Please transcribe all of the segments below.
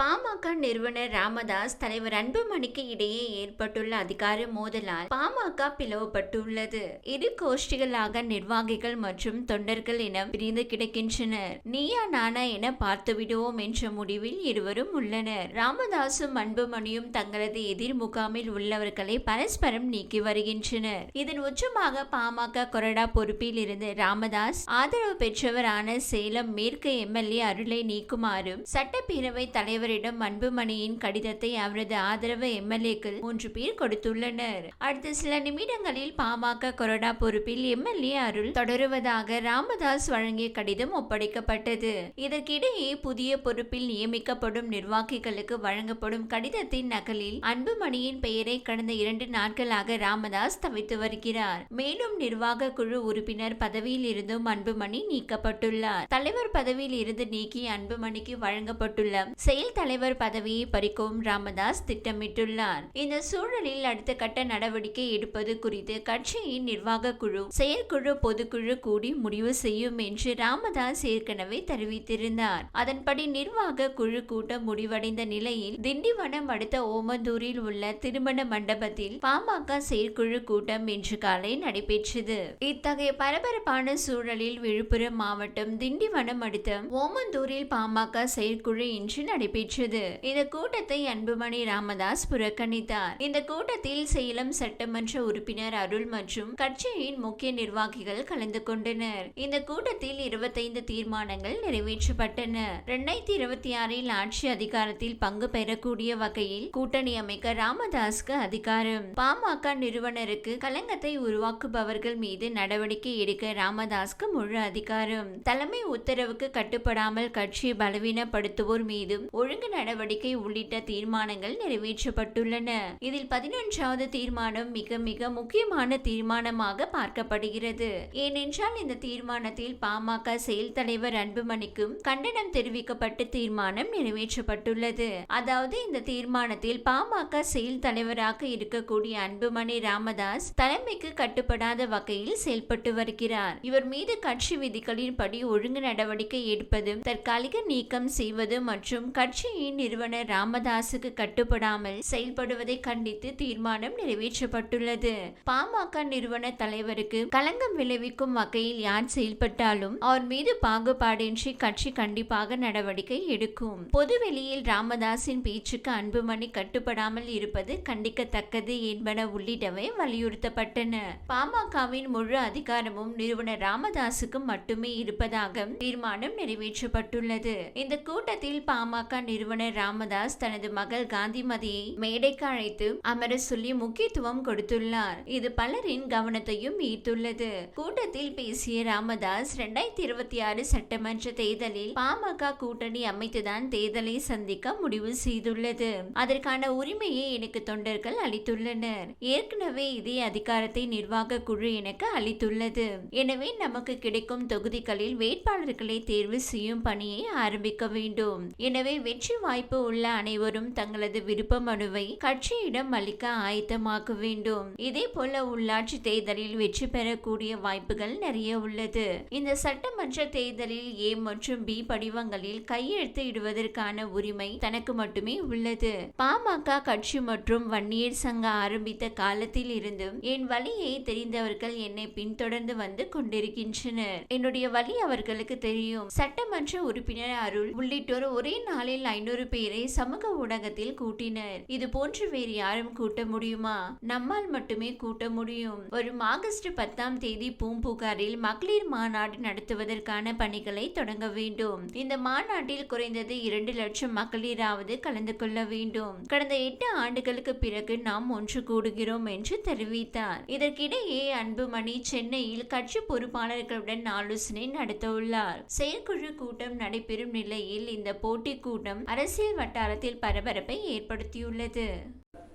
பாமக நிறுவனர் ராமதாஸ் தலைவர் அன்புமணிக்கு இடையே ஏற்பட்டுள்ள அதிகார மோதலால் பாமக பிளவுபட்டுள்ளது. இரு கோஷ்டிகளாக நிர்வாகிகள் மற்றும் தொண்டர்கள் என பிரிந்து கிடக்கின்றனர். நீயா நானா என பார்த்து விடுவோம் என்ற முடிவில் இருவரும் உள்ளனர். ராமதாசும் அன்புமணியும் தங்களது எதிர் முகாமில் உள்ளவர்களை பரஸ்பரம் நீக்கி வருகின்றனர். இதன் உச்சமாக பாமக கொறடா பொறுப்பில் இருந்து ராமதாஸ் ஆதரவு பெற்றவரான சேலம் மேற்கு எம்எல்ஏ அருளை நீக்குமாறும் சட்டப்பேரவை தலைவர் தலைவரிடம் அன்புமணியின் கடிதத்தை அவரது ஆதரவு எம்எல்ஏக்கள் மூன்று பேர் கொடுத்துள்ளனர். அடுத்த சில நிமிடங்களில் பாமக கொரோனா பொறுப்பில் எம்எல்ஏ அருள் தொடருவதாக ராமதாஸ் வழங்கிய கடிதம் ஒப்படைக்கப்பட்டது. இதற்கிடையே புதிய பொறுப்பில் நியமிக்கப்படும் நிர்வாகிகளுக்கு வழங்கப்படும் கடிதத்தின் நகலில் அன்புமணியின் பெயரை கடந்த இரண்டு நாட்களாக ராமதாஸ் தவித்து வருகிறார். மேலும் நிர்வாக குழு உறுப்பினர் பதவியில் இருந்தும் அன்புமணி நீக்கப்பட்டுள்ளார். தலைவர் பதவியில் இருந்து நீக்கி அன்புமணிக்கு வழங்கப்பட்டுள்ள செயல் தலைவர் பதவியை பறிக்கவும் ராமதாஸ் திட்டமிட்டுள்ளார். இந்த சூழலில் அடுத்த கட்ட நடவடிக்கை எடுப்பது குறித்து கட்சியின் நிர்வாக குழு செயற்குழு பொதுக்குழு கூடி முடிவு செய்யும் என்று ராமதாஸ் ஏற்கனவே தெரிவித்திருந்தார். அதன்படி நிர்வாக குழு கூட்டம் முடிவடைந்த நிலையில் திண்டிவனம் அடுத்த ஓமந்தூரில் உள்ள திருமண மண்டபத்தில் பாமக செயற்குழு கூட்டம் இன்று காலை நடைபெற்றது. இத்தகைய பரபரப்பான சூழலில் விழுப்புரம் மாவட்டம் திண்டிவனம் அடுத்த ஓமந்தூரில் பாமக செயற்குழு இன்று நடைபெற்றது. நடைபெற்றது இந்த கூட்டத்தை அன்புமணி ராமதாஸ் புறக்கணித்தார். இந்த கூட்டத்தில் சேலம் சட்டமன்ற உறுப்பினர் அருள் மற்றும் கட்சியின் முக்கிய நிர்வாகிகள் கலந்து கொண்டனர். இந்த கூட்டத்தில் இருபத்தைந்து தீர்மானங்கள் நிறைவேற்றப்பட்டன. இரண்டாயிரத்தி இருபத்தி ஆறில் ஆட்சி அதிகாரத்தில் பங்கு பெறக்கூடிய வகையில் கூட்டணி அமைக்க ராமதாஸ்க்கு அதிகாரம். பாமக நிறுவனருக்கு கலங்கத்தை உருவாக்குபவர்கள் மீது நடவடிக்கை எடுக்க ராமதாஸ்க்கு முழு அதிகாரம். தலைமை உத்தரவுக்கு கட்டுப்படாமல் கட்சியை பலவீனப்படுத்துவோர் மீதும் ஒழு ஒழுங்கு நடவடிக்கை உள்ளிட்ட தீர்மானங்கள் நிறைவேற்றப்பட்டுள்ளன. இதில் பதினொன்றாவது தீர்மானம் மிக மிக முக்கியமான தீர்மானமாக பார்க்கப்படுகிறது. ஏனென்றால் இந்த தீர்மானத்தில் பாமக செயல் தலைவர் அன்புமணிக்கும் கண்டனம் தெரிவிக்கப்பட்டு தீர்மானம் நிறைவேற்றப்பட்டுள்ளது. அதாவது இந்த தீர்மானத்தில் பாமக செயல் தலைவராக இருக்கக்கூடிய அன்புமணி ராமதாஸ் தலைமைக்கு கட்டுப்படாத வகையில் செயல்பட்டு வருகிறார். இவர் மீது கட்சி விதிகளின்படி ஒழுங்கு நடவடிக்கை எடுப்பதும் தற்காலிக நீக்கம் செய்வது மற்றும் கட்சி கட்சியின் நிறுவனர் ராமதாசுக்கு கட்டுப்படாமல் செயல்படுவதை கண்டித்து தீர்மானம் நிறைவேற்றப்பட்டுள்ளது. பாமக நிறுவன தலைவருக்கு களங்கம் விளைவிக்கும் வகையில் யார் செயல்பட்டாலும் அவர் மீது பாகுபாடின்றி கட்சி கண்டிப்பாக நடவடிக்கை எடுக்கும். பொதுவெளியில் ராமதாஸின் பேச்சுக்கு அன்புமணி கட்டுப்படாமல் இருப்பது கண்டிக்கத்தக்கது என்பன உள்ளிட்டவை வலியுறுத்தப்பட்டன. பாமகவின் முழு அதிகாரமும் நிறுவனர் ராமதாசுக்கு மட்டுமே இருப்பதாக தீர்மானம் நிறைவேற்றப்பட்டுள்ளது. இந்த கூட்டத்தில் பாமக நிறுவனர் ராமதாஸ் தனது மகள் காந்திமதியை மேடைக்கு அழைத்து அமர சொல்லி முக்கியத்துவம் கொடுத்துள்ளார். இது பலரின் கவனத்தையும் ஈர்த்துள்ளது. கூட்டத்தில் பேசிய ராமதாஸ் இரண்டாயிரத்தி இருபத்தி ஆறு சட்டமன்ற தேர்தலில் பாமக கூட்டணி அமைத்துதான் தேர்தலை சந்திக்க முடிவு செய்துள்ளது. அதற்கான உரிமையை எனக்கு தொண்டர்கள் அளித்துள்ளனர். ஏற்கனவே இதே அதிகாரத்தை நிர்வாக குழு எனக்கு அளித்துள்ளது. எனவே நமக்கு கிடைக்கும் தொகுதிகளில் வேட்பாளர்களை தேர்வு செய்யும் பணியை ஆரம்பிக்க வேண்டும். எனவே வெற்றி வாய்ப்பு உள்ள அனைவரும் தங்களது விருப்ப மனுவை கட்சியிடம் அளிக்க ஆயத்தமாக்க வேண்டும். இதே போல உள்ளாட்சி தேர்தலில் வெற்றி பெறக்கூடிய வாய்ப்புகள் நிறைய உள்ளது. இந்த சட்டமன்ற தேர்தலில் ஏ மற்றும் பி படிவங்களில் கையெழுத்து இடுவதற்கான உரிமை தனக்கு மட்டுமே உள்ளது. பாமக கட்சி மற்றும் வன்னியர் சங்க ஆரம்பித்த காலத்தில் இருந்தும் என் வழியை தெரிந்தவர்கள் என்னை பின்தொடர்ந்து வந்து கொண்டிருக்கின்றனர். என்னுடைய வழி அவர்களுக்கு தெரியும். சட்டமன்ற உறுப்பினர் அருள் உள்ளிட்டோர் ஒரே நாளில் ஐநூறு பேரை சமூக ஊடகத்தில் கூட்டினர். இது போன்று வேறு யாரும் கூட்ட முடியுமா? நம்மால் மட்டுமே கூட்ட முடியும். வரும் ஆகஸ்ட் பத்தாம் தேதி பூம்புகாரில் மகளிர் மாநாடு நடத்துவதற்கான பணிகளை தொடங்க வேண்டும். இந்த மாநாட்டில் குறைந்தது இரண்டு லட்சம் மகளிராவது கலந்து கொள்ள வேண்டும். கடந்த எட்டு ஆண்டுகளுக்கு பிறகு நாம் ஒன்று கூடுகிறோம் என்று தெரிவித்தார். இதற்கிடையே அன்புமணி சென்னையில் கட்சி பொறுப்பாளர்களுடன் ஆலோசனை நடத்த உள்ளார். செயற்குழு கூட்டம் நடைபெறும் நிலையில் இந்த போட்டி கூட்டம் அரசியல் வட்டாரத்தில் பரபரப்பை ஏற்படுத்தியுள்ளது.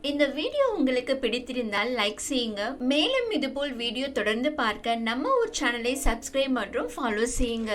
இந்த வீடியோ உங்களுக்கு பிடித்திருந்தால் லைக் செய்யுங்க. மேலும் இதுபோல் வீடியோ தொடர்ந்து பார்க்க நம்ம ஒரு சேனலை சப்ஸ்கிரைப் மற்றும் ஃபாலோ செய்யுங்க.